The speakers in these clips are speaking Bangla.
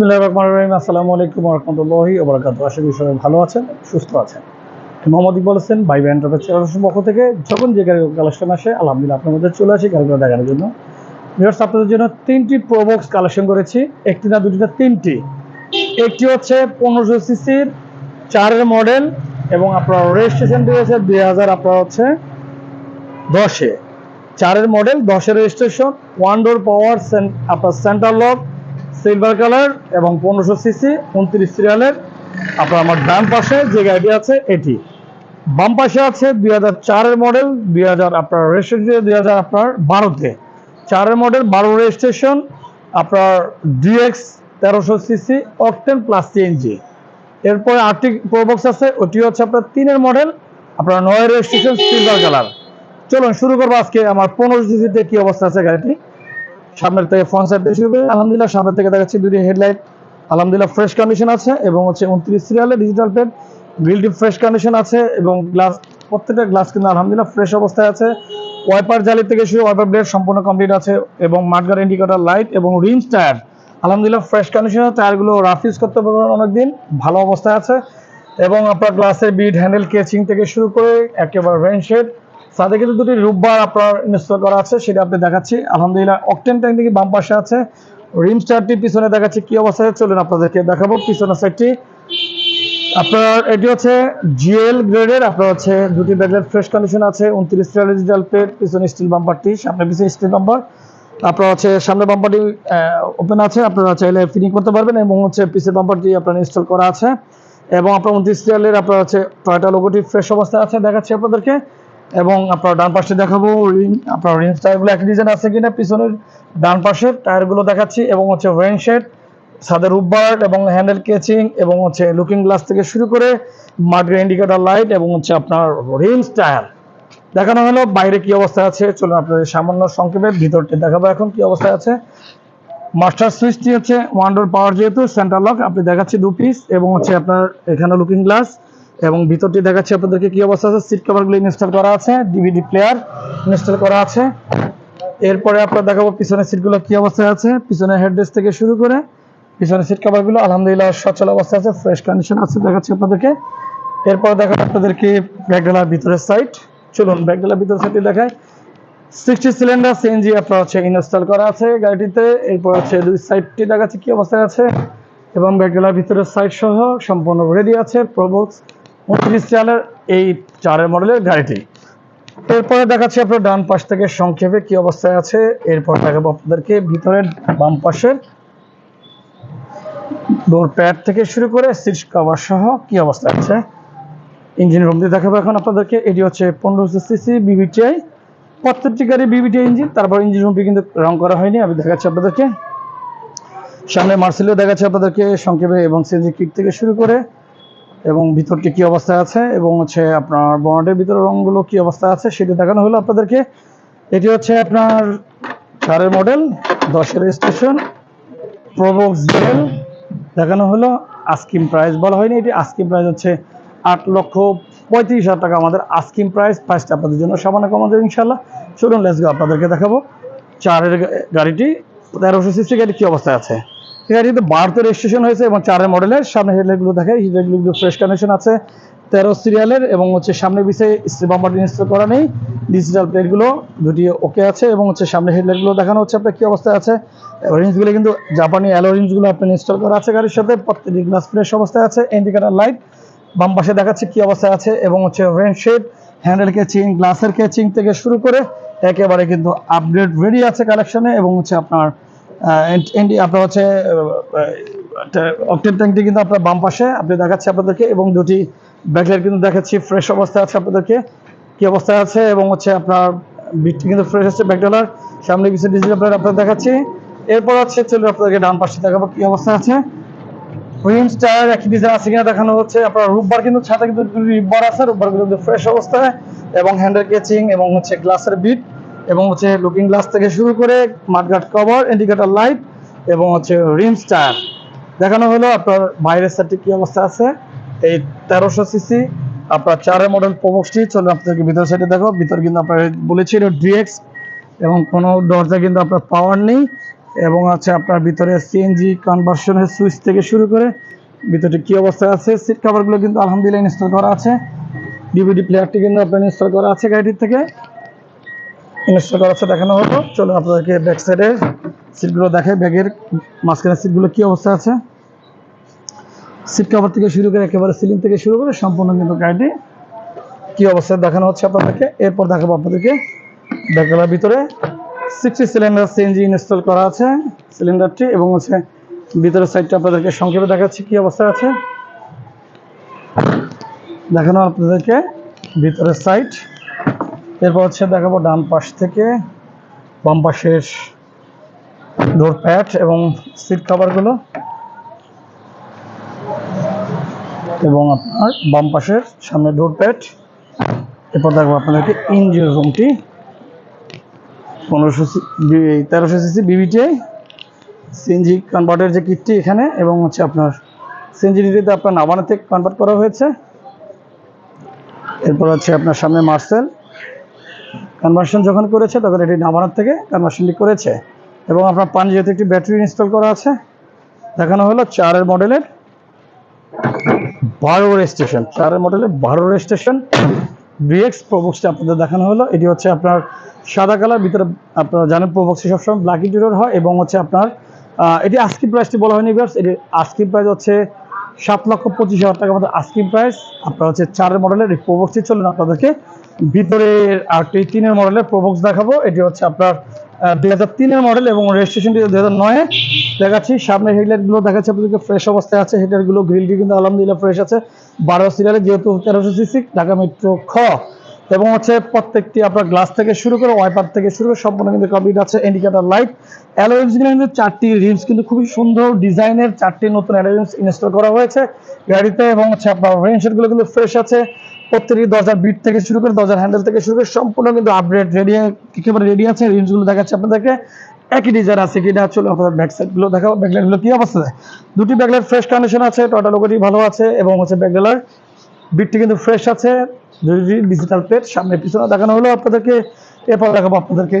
বিসমিল্লাহ রহমান রহিম। আসসালামু আলাইকুম রহমতুল্লাহি ওবরাকাত আশা করি সবাই ভালো আছেন, সুস্থ আছেন। মোহাম্মদ ইকবাল হোসেন, ভাই ভাই এন্টারপ্রাইজ পক্ষ থেকে যখন যে গাড়ি কালেকশন আসে, আলহামদুলিল্লাহ আপনার মধ্যে চলে আসি গাড়িগুলো দেখানোর জন্য। ভিউয়ার্স আপনাদের জন্য তিনটি প্রোবক্স কালেকশন করেছি, একটি না, দুটি না, তিনটি। একটি হচ্ছে পনেরোশো সিসির চারের মডেল এবং আপনার রেজিস্ট্রেশন দিয়েছে দুই হাজার, আপনার হচ্ছে দশে। চারের মডেল দশের রেজিস্ট্রেশন ওয়ান ডোর পাওয়ার আপনার সেন্টার লক সিলভার কালার এবং পনেরোশো সিসি উনত্রিশ সিরিয়ালের আপনার আমার ডান পাশে যে গাড়িটি আছে, এটি। বাম পাশে আছে দুই হাজার চারের মডেল দুই হাজার আপনার রেজিস্ট্রেশন দুই হাজার আপনার বারোতে। চারের মডেল বারো রেজিস্ট্রেশন আপনার ডিএক্স তেরোশো সিসি অকটেন প্লাস সিএনজি এরপরে আটটি প্রোবক্স আছে ওটি হচ্ছে আপনার তিনের মডেল আপনার নয় রেজিস্ট্রেশন সিলভার কালার চলুন, শুরু করব আজকে আমার পনেরো সিসিতে কি অবস্থা আছে গাড়িটি। সামনের থেকে ফ্রন্ট সাইড থেকে শুরু আলহামদুলিল্লাহ সামনের থেকে দেখাচ্ছি দুটি হেডলাইট আলহামদুলিল্লাহ ফ্রেশ কন্ডিশন আছে এবং হচ্ছে উনত্রিশ সিরিয়ালে ডিজিটাল প্লেট গ্রিলটি ফ্রেশ কন্ডিশন আছে এবং গ্লাস প্রত্যেকটা গ্লাস কিন্তু আলহামদুলিল্লাহ ফ্রেশ অবস্থায় আছে। ওয়াইপার জালি থেকে শুরু ওয়াইপার ব্লেড সম্পূর্ণ কমপ্লিট আছে এবং মাঠগার ইন্ডিকেটার লাইট এবং রিমস টায়ার আলহামদুলিল্লাহ ফ্রেশ কন্ডিশন টায়ারগুলো রাফ ইউজ করতে পারবেন অনেকদিন, ভালো অবস্থায় আছে। এবং আপনার গ্লাসের বিড হ্যান্ডেল কেচিং থেকে শুরু করে একেবারে রেনশেড সাথে কিন্তু দুটি রূপবার আপনার ইনস্টল করা আছে, সেটা আপনি দেখাচ্ছি। আলহামদুলিল্লাহ অকটেন ট্যাঙ্ক থেকে বাম পাশে আছে। রিম স্টারটি পিছনে দেখাচ্ছি কি অবস্থায় চলুন আপনাদেরকে দেখাবো। পিছনের সাইডটি আপনার এটি হচ্ছে জিএল গ্রেডের আপনার হচ্ছে দুটি ব্যাগের ফ্রেশ কন্ডিশন আছে, উনত্রিশ ডিজিটাল প্লেট পিছনে স্টিল বাম্পারটি সামনে পিছনে স্টিল বাম্পার আপনার হচ্ছে সামনে বাম্পারটি ওপেন আছে, আপনারা চাইলে ফিটিং করতে পারবেন এবং হচ্ছে পিছের বাম্পারটি আপনার ইনস্টল করা আছে। এবং আপনার উনত্রিশ সিরিয়ালের আপনার হচ্ছে টয়টা লোগোটি ফ্রেশ অবস্থায় আছে, দেখাচ্ছি আপনাদেরকে। এবং আপনার ডান পাশে দেখাবো রিং আপনার রিং টায়ারগুলো এক ডিজাইন আছে কিনা পিছনের ডান পাশের টায়ারগুলো দেখাচ্ছি এবং হচ্ছে ওয়েন শেড ছাদের রুববার এবং হ্যান্ডেল কেচিং এবং হচ্ছে লুকিং গ্লাস থেকে শুরু করে মার্কের ইন্ডিকেটর লাইট এবং হচ্ছে আপনার রিংস টায়ার দেখানো হলো, বাইরে কি অবস্থা আছে, চলুন আপনাদের সামান্য সংক্ষেপে ভিতরটি দেখাবো এখন কি অবস্থায় আছে। মাস্টার সুইচটি হচ্ছে ওয়ান ডোর পাওয়ার যেহেতু সেন্টার লক আপনি দেখাচ্ছি দু পিস এবং হচ্ছে আপনার এখানে লুকিং গ্লাস এবং ভিতরটি দেখাচ্ছি আপনাদেরকে কি অবস্থা আছে। সিট কভারগুলো ইনস্টল করা আছে ডিভিডি প্লেয়ার ইনস্টল করা আছে। এরপরে আপনার দেখাবো পিছনের সিটগুলো কি অবস্থায় আছে। পিছনের হেডরেস্ট থেকে শুরু করে পিছনের সিট কভারগুলো আলহামদুলিল্লাহ সচল অবস্থা আছে ফ্রেশ কন্ডিশন আছে দেখাচ্ছি আপনাদেরকে। এরপর দেখাবো আপনাদেরকে ব্যাগডালার ভিতরের সাইড চলুন ব্যাগডালার ভিতরের সাইডটি দেখায় সিক্সটি সিলিন্ডার সিএনজি আপনার হচ্ছে ইনস্টল করা আছে গাড়িটিতে। এরপর হচ্ছে দুই সাইডটি দেখাচ্ছে কি অবস্থায় আছে। এবং ব্যাগডালার ভিতরের সাইড সহ সম্পূর্ণ রেডি আছে প্রোবক্স উনত্রিশ চালের এই চারের মডেলের গাড়িটি। এরপরে দেখাচ্ছি আপনার ডান পাশ থেকে সংক্ষেপে কি অবস্থায় আছে। এরপর দেখাবো আপনাদেরকে ভিতরের বাম পাশের ডোর প্যাড থেকে শুরু করে সিট কভার সহ কি অবস্থায় আছে। ইঞ্জিন রুম দিয়ে দেখাবো এখন আপনাদেরকে। এটি হচ্ছে পনেরোশো সিসি বিবিটিআই প্রত্যেকটি গাড়ি বিবিটিআই ইঞ্জিন তারপর ইঞ্জিন রুমটি কিন্তু রং করা হয়নি, আমি দেখাচ্ছি আপনাদেরকে। সামনে মার্সেলিও দেখাচ্ছি আপনাদেরকে সংক্ষেপে এবং সিএনজি কিট থেকে শুরু করে এবং ভিতরটি কি অবস্থায় আছে এবং হচ্ছে আপনার বনেটের ভিতরে রঙগুলো কি অবস্থায় আছে সেটি দেখানো হলো আপনাদেরকে। এটি হচ্ছে আপনার চারের মডেল, দশের স্টেশন প্রোবক্স জেল। দেখানো হলো আস্কিম প্রাইস বলা হয়নি, এটি আস্কিম প্রাইস হচ্ছে আট লক্ষ পঁয়ত্রিশ হাজার টাকা। আমাদের আস্কিম প্রাইস, প্রাইসটা আপনাদের জন্য সামান্য কম আমাদের ইনশাল্লাহ চলুন লেস আপনাদেরকে দেখাবো। চারের গাড়িটি, তেরোশো সিসি গাড়ি কি অবস্থায় আছে? এই গাড়িতে বারোতে রেজিস্ট্রেশন হয়েছে এবং চারের মডেলের সামনে হেডলাইটগুলো দেখে হেডলাইটগুলো ফ্রেশ কন্ডিশন আছে। তেরো সিরিয়ালের এবং হচ্ছে সামনে পিছে বাম্পার ইনস্টল করা নেই। ডিজিটাল প্লেটগুলো দুটি ওকে আছে এবং হচ্ছে সামনে হেডলাইটগুলো দেখানো হচ্ছে আপনার কি অবস্থায় আছে। রিঞ্জগুলো কিন্তু জাপানি অ্যালো রিঞ্জগুলো আপনার ইনস্টল করা আছে গাড়ির সাথে। প্রত্যেকটি গ্লাস ফ্রেশ অবস্থায় আছে। ইন্ডিকেটার লাইট বাম পাশে দেখাচ্ছে কি অবস্থায় আছে এবং হচ্ছে রেন শেড হ্যান্ডেল কেচিং গ্লাসের কেচিং থেকে শুরু করে একেবারে কিন্তু আপডেট রেডি আছে কালেকশনে এবং হচ্ছে আপনার আপনার হচ্ছে অকটেন ট্যাঙ্কটি কিন্তু আপনার বাম পাশে, আপনি দেখাচ্ছি আপনাদেরকে, এবং দুটি ব্যাগলেট কিন্তু দেখাচ্ছি ফ্রেশ অবস্থায় আছে আপনাদেরকে। কি অবস্থায় আছে? এবং হচ্ছে আপনার বিটটি কিন্তু ফ্রেশ আছে ব্যাগডালার সামনে পিছিয়ে ডিজিটাল প্লেট আপনার দেখাচ্ছি। এরপর হচ্ছে চলুন আপনাদেরকে ডান পাশে দেখাবো কি অবস্থা আছে। রিমস টায়ার একই ডিজাইন আছে কিনা দেখানো হচ্ছে। আপনার রূপবার কিন্তু ছাতা কিন্তু রূপবার আছে, রূপবার কিন্তু ফ্রেশ অবস্থায়, এবং হ্যান্ডেল কেচিং এবং হচ্ছে গ্লাসের বিট এবং হচ্ছে লুকিং গ্লাস থেকে শুরু করে মাঠগার্ড কভার ইন্ডিকেটর লাইট এবং হচ্ছে রিমস টায়ার দেখানো হলো আপনার বাইরের সাইডে কি অবস্থা আছে। এই তেরোশো সিসি আপনার চারের মডেল প্রবক্সটি চলো আপনাদেরকে ভিতর সাইডে দেখো। ভিতর কিন্তু আপনার বলেছি এটা ডিএক্স এবং কোনো দরজা কিন্তু আপনার পাওয়ার নেই। এবং আছে আপনার ভিতরে সিএনজি কনভার্সনের সুইচ থেকে শুরু করে ভিতরে কি অবস্থায় আছে সিট কভারগুলো কিন্তু আলহামদুলিল্লাহ ইনস্টল করা আছে। ডিভিডি প্লেয়ারটি কিন্তু আপনার ইনস্টল করা আছে গাড়িটির থেকে। ইনস্টল করা আছে দেখানো হলো। চলুন আপনাদেরকে ব্যাক সাইডে সিটগুলো দেখে ব্যাগের মাঝখানের সিটগুলো কি অবস্থা আছে? সিট কভার থেকে শুরু করে একেবারে সিলিং থেকে শুরু করে সম্পূর্ণ কিন্তু গাড়িটি কি অবস্থায় দেখানো হচ্ছে আপনাদেরকে। এরপর দেখাবো আপনাদেরকে ব্যাগগুলোর ভিতরে। সিক্সটি সিলিন্ডার সিএনজি ইনস্টল করা আছে সিলিন্ডারটি এবং হচ্ছে ভিতরের সাইডটা আপনাদেরকে সংক্ষেপে দেখাচ্ছি কি অবস্থা আছে। দেখানো আপনাদেরকে ভিতরের সাইড এরপর হচ্ছে দেখাবো ডান পাশ থেকে, বাম পাশের ডোর প্যাড এবং সিট কাভারগুলো এবং আপনার বাম পাশের সামনে ডোর প্যাড এরপর দেখব আপনাদেরকে ইঞ্জিন রুমটি পনেরোশো তেরোশো সিসি বিবিটিআই সিএনজি কনভার্টের যে কিটটি এখানে, এবং হচ্ছে আপনার সিএনজিটিতে আপনার নাবানা থেকে কনভার্ট করা হয়েছে। এরপর হচ্ছে আপনার সামনে মার্সেল কনভার্সন যখন করেছে, তখন এটি নাবানার থেকে কনভার্সনটি করেছে। এবং আপনার পান যেহেতু একটি ব্যাটারি ইনস্টল করা আছে, দেখানো হলো চারের মডেলের বারো স্টেশন চারের মডেলের বারো স্টেশন বিএক্স প্রবক্সটা আপনাদের দেখানো হলো। এটি হচ্ছে আপনার সাদা কালার, ভিতরে আপনারা জানেন প্রবক্সে সবসময় ব্ল্যাক ইন্টেরিয়র হয় এবং হচ্ছে আপনার এটি আস্কি প্রাইসটি বলা হয়নি বিয়ার্স এটি আস্কি প্রাইস হচ্ছে সাত লক্ষ পঁচিশ হাজার টাকা। মতো আস্কি প্রাইস আপনার হচ্ছে চারের মডেলের এই প্রবক্সটি চলুন আপনাদেরকে ভিতরে আরটি তিনের মডেলের প্রবক্স দেখাবো। এটি হচ্ছে আপনার দুই হাজার তিনের মডেল এবং রেজিস্ট্রেশনটি দুই হাজার নয়ে দেখাচ্ছি, সামনে হেডলাইটগুলো দেখাচ্ছে, আপনাদেরকে ফ্রেশ অবস্থায় আছে হেডলাইটগুলো গ্রিলটি কিন্তু আলহামদুলিল্লাহ ফ্রেশ আছে। বারো সিরিয়ালে যেহেতু তেরোশো সিসি ঢাকা মেট্রো খ। এবং হচ্ছে প্রত্যেকটি আপনার গ্লাস থেকে শুরু করে ওয়াইপার থেকে শুরু করে সম্পূর্ণ কিন্তু কমপ্লিট আছে ইন্ডিকেটার লাইট অ্যালোয়েন্স কিন্তু চারটি রিমস কিন্তু খুবই সুন্দর ডিজাইনের, চারটি নতুন অ্যালোয়েন্স ইনস্টল করা হয়েছে। গাড়িতে এবং হচ্ছে আপনার রেঞ্জগুলো কিন্তু ফ্রেশ আছে। প্রত্যেকটি দরজার বিট থেকে শুরু করে দরজার হ্যান্ডেল থেকে শুরু করে সম্পূর্ণ কিন্তু আপডেট রেডি একেবারে রেডি আছে রেঞ্জগুলো দেখাচ্ছে আপনাদেরকে। একই ডিজাইন আছে কিনা চলো আপনাদের ব্যাক সাইডগুলো দেখাবো ব্যাকলাইটগুলো কি অবস্থা? দুটি ব্যাকলাইট ফ্রেশ কন্ডিশন আছে টয়টা লোগোটি ভালো আছে এবং হচ্ছে ব্যাকলাইট বিটটি কিন্তু ফ্রেশ আছে দুটি ডিজিটাল প্লেট সামনে পিছনে দেখানো হলো আপনাদেরকে। এরপর দেখাবো আপনাদেরকে।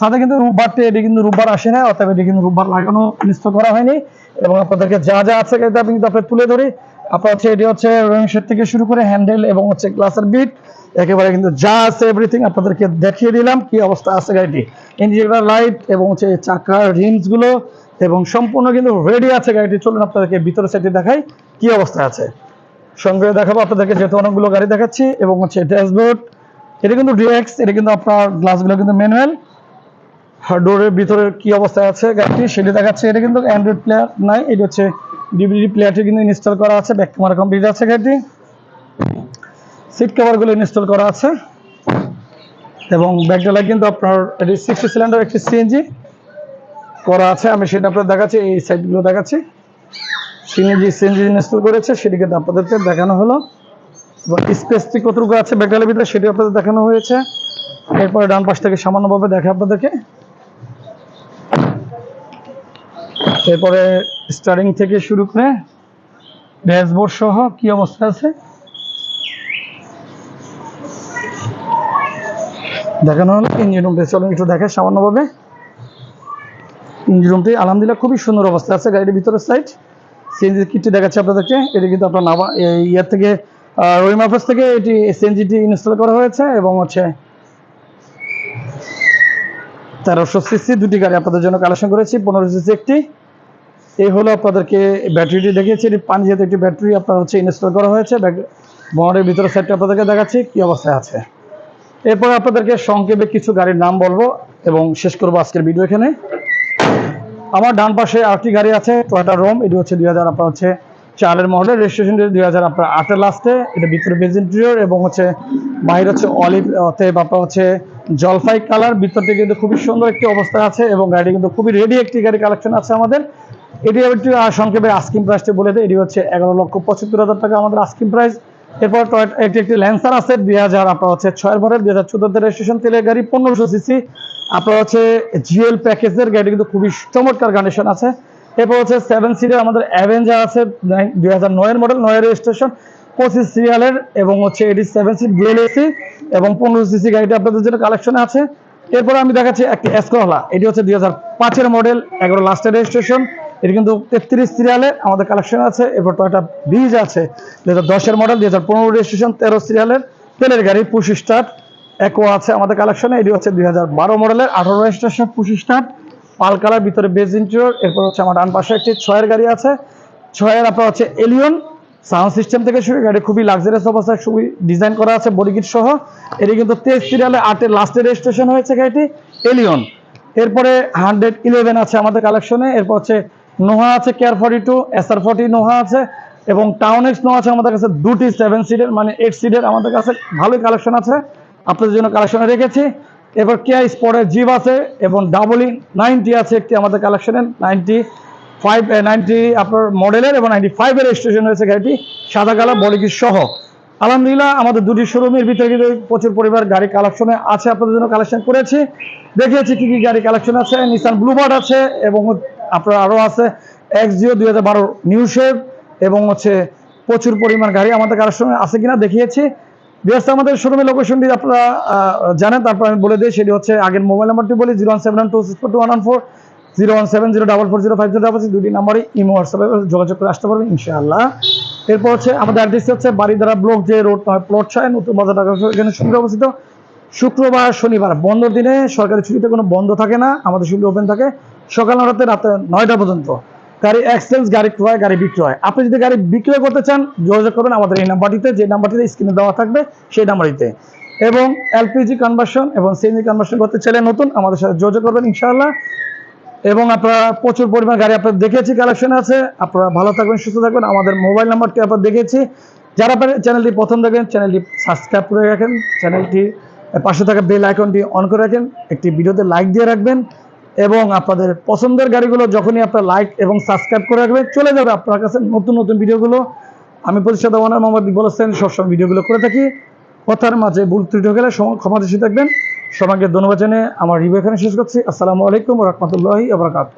সাথে কিন্তু রূপবারটি, এটি কিন্তু রূপবার আসে না অর্থাৎ এটি কিন্তু রূপবার লাগানো ইনস্টল করা হয়নি। এবং আপনাদেরকে যা যা আছে আমি কিন্তু আপনার তুলে ধরি। আপনার হচ্ছে এটি হচ্ছে শেড থেকে শুরু করে হ্যান্ডেল এবং হচ্ছে গ্লাসের বিট একেবারে কিন্তু যা আছে এভরিথিং আপনাদেরকে দেখিয়ে দিলাম কি অবস্থা আছে গাড়িটি। ইন্ডিকেটার লাইট এবং হচ্ছে চাকার রিমসগুলো এবং সম্পূর্ণ কিন্তু রেডি আছে গাড়িটি। চলুন আপনাদেরকে ভিতরে সেটি দেখাই কি অবস্থা আছে। সঙ্গে দেখাবো আপনাদেরকে যেহেতু অনেকগুলো গাড়ি দেখাচ্ছি এবং হচ্ছে ড্যাশবোর্ড এটা কিন্তু ডিএক্স এটা কিন্তু আপনার গ্লাসগুলো কিন্তু ম্যানুয়াল ডোরের ভিতরে কি অবস্থায় আছে গাড়িটি সেটি দেখাচ্ছে, এটা কিন্তু অ্যান্ড্রয়েড প্লেয়ার নাই, এটা হচ্ছে ডিভিডি প্লেয়ারটি কিন্তু ইনস্টল করা আছে ব্যাক ক্যামেরা কমপ্লিট আছে গাড়িটি। সিট কভারগুলো ইনস্টল করা আছে। এবং ব্যাকডালা কিন্তু আপনার, এটি সিক্সটি সিলিন্ডার একটি সিএনজি করা আছে। আমি সেটা আপনার দেখাচ্ছি, এই সাইডগুলো দেখাচ্ছি। সিএনজি সিএনজি ইনস্টল করেছে, সেটি কিন্তু আপনাদেরকে দেখানো হলো। এবং স্পেসটি কতটুকু আছে ব্যাকডালের ভিতরে সেটি আপনাদের দেখানো হয়েছে। এরপরে ডান পাশ থেকে সামান্যভাবে দেখে আপনাদেরকে। এরপরে স্টারিং থেকে শুরু করে ড্যাশবোর্ড সহ কি অবস্থা আছে? দেখানো হলো ইঞ্জিন রুমটি চলুন একটু দেখে সামান্যভাবে। ইঞ্জিন রুমটি আলহামদুলিল্লাহ খুবই সুন্দর অবস্থা আছে, গাড়ির ভিতরের সাইড সিএনজি কিটটি দেখাচ্ছে আপনাদেরকে, এটি কিন্তু আপনার নাবা ইয়ার থেকে রহিম অফিস থেকে এটি সিএনজিটি ইনস্টল করা হয়েছে এবং হচ্ছে তেরোশো সিসি দুটি গাড়ি আপনাদের জন্য কালেকশন করেছি, পনেরো সিসি একটি। এই হলো আপনাদেরকে ব্যাটারিটি দেখিয়েছি। এটি পানি যেহেতু একটি ব্যাটারি আপনার হচ্ছে ইনস্টল করা হয়েছে। বনের ভিতরের সাইডটা আপনাদেরকে দেখাচ্ছি কি অবস্থায় আছে। এরপর আপনাদেরকে সংক্ষেপে কিছু গাড়ির নাম বলব এবং শেষ করব আজকের ভিডিও এখানে। আমার ডান পাশে আরেকটি গাড়ি আছে টয়টা রোম এটি হচ্ছে দুই হাজার আপনার হচ্ছে চারের মডেল রেজিস্ট্রেশন দুই হাজার আপনার আটের লাস্টে এটা ভিতরে বেজেন্ট্রিয়র এবং হচ্ছে বাইরে হচ্ছে অলিভ অতএব আপনার হচ্ছে জলফাই কালার ভিতরটি কিন্তু খুবই সুন্দর একটি অবস্থা আছে এবং গাড়ি কিন্তু খুবই রেডি একটি গাড়ি কালেকশন আছে আমাদের। এটি সংক্ষেপে আস্কিং প্রাইসটি বলে দেয়। এটি হচ্ছে এগারো লক্ষ পঁচাত্তর হাজার টাকা আমাদের আস্কিং প্রাইস এরপর একটি একটি ল্যান্সার আছে, দুই হাজার, আপনার হচ্ছে ছয় মডেল দুই হাজার চোদ্দোতে রেজিস্ট্রেশন তেলের গাড়ি পনেরোশো সিসি আপনার হচ্ছে জিএল প্যাকেজের গাড়ি কিন্তু খুবই চমৎকার কন্ডিশন আছে। এরপর হচ্ছে সেভেন সিরিয়াল আমাদের অ্যাভেঞ্জার আছে, দুই হাজার নয়ের মডেল নয়ের রেজিস্ট্রেশন পঁচিশ সিরিয়ালের এবং হচ্ছে এটি সেভেন সিট ডুয়েল এসি এবং পনেরো সিসি গাড়িটা আপনাদের জন্য কালেকশনে আছে। এরপর আমি দেখাচ্ছি একটি এসকোলা এটি হচ্ছে দুই হাজার পাঁচের মডেল এগারো লাস্টের রেজিস্ট্রেশন এটি কিন্তু তেত্রিশ সিরিয়ালে আমাদের কালেকশন আছে, এরপর টয়টা ব্রিজ আছে দুই হাজার দশের মডেল দুই হাজার পনেরো রেজিস্ট্রেশন তেরো সিরিয়ালের তেলের গাড়ি, পুশ স্টার্ট একো আছে আমাদের কালেকশনে এটি হচ্ছে দুই হাজার বারো মডেলের আঠারো registration push start pearl colour, ভিতরে বেজ ইন্টেরিয়র এরপর হচ্ছে আমার ডান পাশে একটি ছয়ের গাড়ি আছে, ছয়ের আপনার হচ্ছে এলিয়ন সাউন্ড সিস্টেম থেকে শুরু গাড়ি খুবই লাক্সারিয়াস অবস্থায়, খুবই ডিজাইন করা আছে বডি কিট সহ এটি কিন্তু তেইশ সিরিয়ালে আটের লাস্টে রেজিস্ট্রেশন হয়েছে গাড়িটি এলিয়ন এরপরে হান্ড্রেড ইলেভেন আছে আমাদের কালেকশনে এরপর হচ্ছে নোহা আছে care forty two SR forty Noah আছে এবং টাউন এক্স নোহা আছে আমাদের কাছে দুটি সেভেন সিটের মানে এইট সিটের আমাদের কাছে ভালোই কালেকশন আছে। আপনাদের জন্য কালেকশনে রেখেছি। এবার কেয়া স্পটের জিপ আছে এবং ডাবলিং নাইনটি আছে একটি আমাদের কালেকশনে নাইনটি ফাইভ নাইনটি আপনার মডেলের এবং নাইনটি ফাইভের রেজিস্ট্রেশন হয়েছে গাড়িটি, সাদা কালার বলিকির সহ। আলহামদুলিল্লাহ, আমাদের দুটি শোরুমের ভিতরে কিন্তু প্রচুর পরিবার গাড়ি কালেকশনে আছে, আপনাদের জন্য কালেকশন করেছি। দেখিয়েছি কি কি গাড়ি কালেকশন আছে। নিসান ব্লুবার্ড আছে এবং আপনার আরও আছে এক্স জিও দুই হাজার বারো নিউ শেপ এবং হচ্ছে প্রচুর পরিমাণ গাড়ি আমাদের কালেকশনে আছে কিনা দেখিয়েছি। বিয়াস আমাদের শোরুমের লোকেশনটি আপনারা জানেন, তারপর আমি বলে দিই, সেটি হচ্ছে আগের মোবাইল নাম্বারটি বলি zero one seven two six four two one four zero one seven zero double four zero five zero double দুটি নাম্বারই ইমো হোয়াটসঅ্যাপে যোগাযোগ করে আসতে পারবেন, ইনশাআল্লাহ। এরপর হচ্ছে আমাদের অ্যাড্রেস হচ্ছে Baridhara block J road plot ছয়, নতুন বাজার ঢাকা এখানে সুন্দর অবস্থিত। শুক্রবার, শনিবার বন্ধ দিনে সরকারি ছুটিতে কোনো বন্ধ থাকে না, আমাদের শুধু ওপেন থাকে। সকাল নটাতে রাতে নয়টা পর্যন্ত। গাড়ি এক্সচেঞ্জ গাড়ি ক্রয়, গাড়ি বিক্রয়। আপনি যদি গাড়ি বিক্রয় করতে চান, যোগাযোগ করবেন আমাদের এই নাম্বারটিতে, যে নাম্বারটিতে স্ক্রিনে দেওয়া থাকবে, সেই নাম্বারটিতে। এবং এলপিজি কনভার্সন এবং সিএনজি কনভার্সন করতে চাইলে নতুন আমাদের সাথে যোগাযোগ করবেন, ইনশাআল্লাহ। এবং আপনারা প্রচুর পরিমাণ গাড়ি আপনার দেখেছি কালেকশন আছে। আপনারা ভালো থাকবেন, সুস্থ থাকবেন। আমাদের মোবাইল নাম্বারটি আপনার দেখেছি। যারা আপনার চ্যানেলটি প্রথম দেখেন চ্যানেলটি সাবস্ক্রাইব করে রাখেন চ্যানেলটি পাশে থাকা বেল আইকনটি অন করে রাখেন। একটি ভিডিওতে লাইক দিয়ে রাখবেন। এবং আপনাদের পছন্দের গাড়িগুলো যখনই আপনার লাইক এবং সাবস্ক্রাইব করে রাখবেন, চলে যাবে আপনার কাছে নতুন নতুন ভিডিওগুলো আমি প্রতিষ্ঠা ওনার মোহাম্মদ ইকবাল হোসেন, সবসময় ভিডিওগুলো করে থাকি। কথার মাঝে ভুল ত্রুটি গেলে ক্ষমা দৃষ্টি থাকবেন। সবাইকে ধন্যবাদ জানিয়ে আমার রিভিউ এখানে শেষ করছি। আসসালামু আলাইকুম রহমতুল্লাহি আবরাকাত